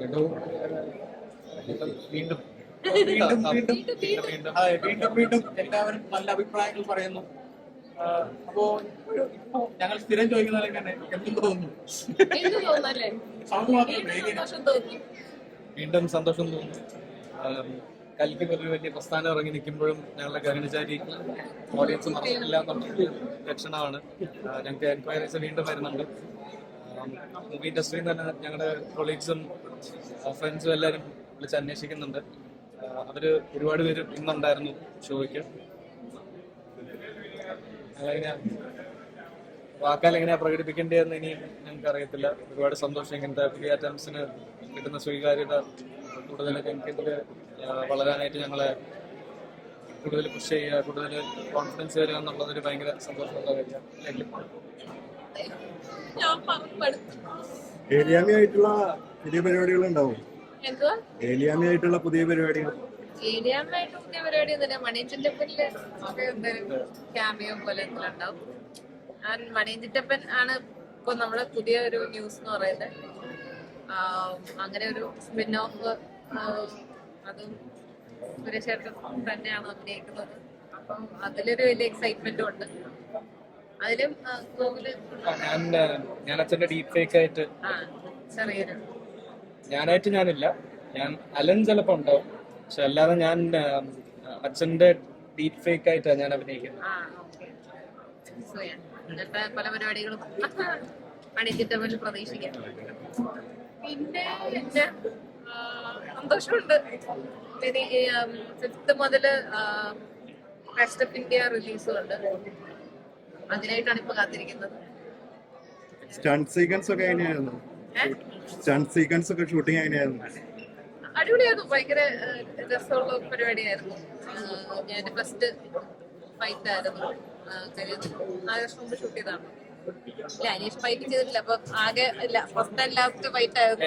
വീണ്ടും. വീണ്ടും വീണ്ടും. വീണ്ടും വീണ്ടും. അതെ വീണ്ടും വീണ്ടും എല്ലാവരും നല്ല അഭിപ്രായങ്ങൾ പറയുന്നു. അപ്പോ ഒരു- ഇപ്പോ ഞങ്ങൾ സ്ഥിരം ചോദിക്കുന്ന തന്നെ എന്തും തോന്നുന്നു വീണ്ടും സന്തോഷം തോന്നി. വീണ്ടും സന്തോഷം തോന്നുന്നു. കൽക്കി ഒരു വലിയ പ്രസ്ഥാനം ഇറങ്ങി നിൽക്കുമ്പോഴും ഞങ്ങളുടെ ഗഗനചാരി ഓഡിയൻസ് മറക്കില്ല എന്നുള്ളൊരു ലക്ഷണമാണ് ഞങ്ങൾക്ക് എൻക്വയറീസ് വീണ്ടും വരുന്നുണ്ട്. മൂവി ഇൻഡസ്ട്രിയിൽ തന്നെ ഞങ്ങളുടെ കൊളീഗ്സും ഫ്രണ്ട്സും എല്ലാവരും വിളിച്ച് അന്വേഷിക്കുന്നുണ്ട്. അവർ ഒരുപാട് പേര് ഇന്നുണ്ടായിരുന്നു ഷോയ്ക്ക്. വാക്കാൽ എങ്ങനെയാ പ്രകടിപ്പിക്കേണ്ടതെന്ന് ഇനി ഞങ്ങൾക്ക് അറിയത്തില്ല. ഒരുപാട് സന്തോഷം ഇങ്ങനത്തെ പുതിയ അറ്റംസിന് കിട്ടുന്ന സ്വീകാര്യത കൂടുതൽ ഞങ്ങൾക്ക് വളരാനായിട്ട് ഞങ്ങളെ കൂടുതൽ പുഷ് ചെയ്യുക കൂടുതൽ കോൺഫിഡൻസ് തരിക എന്നുള്ളതൊരു ഭയങ്കര സന്തോഷമുള്ള കാര്യമാണ്. മടുത്തു പുതിയ പരിപാടികൾ ഉണ്ടാവും എന്തുവാ? ഏലിയാമിയായിട്ടുള്ള പുതിയ പരിപാടികൾ? ഏരിയാമായിട്ട് പുതിയ പരിപാടി ഒന്നുമില്ല. എന്തായാലും ക്യാമിയോ പോലെ എന്തെങ്കിലും മണിയഞ്ചിറ്റപ്പൻ ആണ് ഇപ്പൊ നമ്മുടെ പുതിയ ഒരു ന്യൂസ് എന്ന് പറയുന്നത്. അങ്ങനെ ഒരു സ്പിൻ ഓഫ് അതും സുരേഷേട്ടൻ തന്നെയാണ് അഭിനയിക്കുന്നത്. അപ്പം അതിലൊരു വലിയ എക്സൈറ്റ്മെന്റും ഉണ്ട്. അതിലും ഗോകുൽ ഞാൻ അച്ഛന്റെ ഞാൻ അച്ഛന്റെ ഡീപ് ഫേക്ക് ആയിട്ട്. ഞാനായിട്ട് ഞാനില്ല. ഞാൻ അലൻ ചിലപ്പോ ഉണ്ടാവും. പക്ഷെ അല്ലാതെ ഞാൻ അച്ഛന്റെ ഡീപ് ഫേക്ക് ആയിട്ടാണ് ഞാൻ അഭിനയിക്കുന്നത്. ഇങ്ങനത്തെ പല പരിപാടികളും അണിച്ചിട്ടവര് പ്രതീക്ഷിക്കാം. പിന്നെ പിന്നെ സന്തോഷമുണ്ട്. ഫിഫ്ത്ത് മുതൽ റെസ്റ്റ് ഓഫ് ഇന്ത്യ റിലീസും ഉണ്ട്. അതിനായിട്ടാണ് ഇപ്പൊ കാത്തിരിക്കുന്നത്. സ്റ്റണ്ട് സീക്വൻസ് ഒക്കെ എങ്ങനെയായിരുന്നു? സ്റ്റണ്ട് സീക്വൻസ് ഒക്കെ ഷൂട്ടിംഗ് എങ്ങനെയായിരുന്നു? അടിപൊളിയായിരുന്നു. ഭയങ്കര രസമുള്ള പരിപാടിയായിരുന്നു. ഞാൻ ഫസ്റ്റ് ഫൈറ്റ് ആയിരുന്നു. ആ, കാര്യം മുമ്പ് ഷൂട്ട് ചെയ്തതാണ്. ഇല്ല അനീഷ് ഫൈറ്റ് ചെയ്തിട്ടില്ല. അപ്പൊ ആകെ ഇല്ല ഫസ്റ്റ് ആൻഡ് ലാസ്റ്റ് ഫൈറ്റ് ആയിരുന്നു.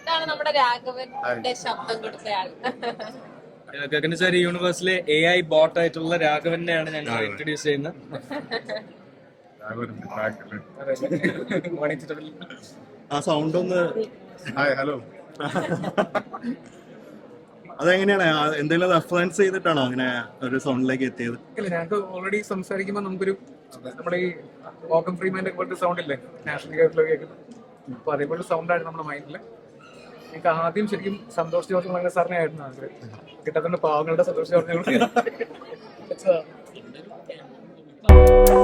ഇതാണ് നമ്മുടെ രാഘവന്റെ ശബ്ദം കൊടുത്തയാൾ ഗഗനചാരി യൂണിവേഴ്സിലെ എ ഐ ബോട്ട് ആയിട്ടുള്ള രാഘവനെയാണ് ഞാൻ ഇൻട്രൊഡ്യൂസ് ചെയ്യുന്നത്. ആ സൗണ്ട് ഒന്ന് ഹായ് ഹലോ അതെങ്ങനെയാണ്? എന്തെങ്കിലും റെഫറൻസ് ചെയ്തിട്ടാണോ അങ്ങനെ ഒരു സൗണ്ടിലേക്ക് എത്തിയത്? ഇല്ല ഞങ്ങൾക്ക് ഓൾറെഡി സംസാരിക്കുമ്പോൾ നമുക്കൊരു നമ്മുടെ ഈ വോക്കം ഫ്രീമാന്റെ പോലത്തെ സൗണ്ട് ഇല്ലേ? നാഷണൽ കേരളത്തിൽ കേൾക്കുന്നത് അപ്പൊ അതേപോലെ സൗണ്ടാണ് നമ്മുടെ മൈൻഡിൽ എനിക്ക് ആദ്യം ശരിക്കും സന്തോഷ ജോർജ് മലങ്കര സാറിനെ ആയിരുന്നു ആഗ്രഹം. കിട്ടാത്തതുകൊണ്ട് പാവങ്ങളുടെ സന്തോഷ് ജോർജ്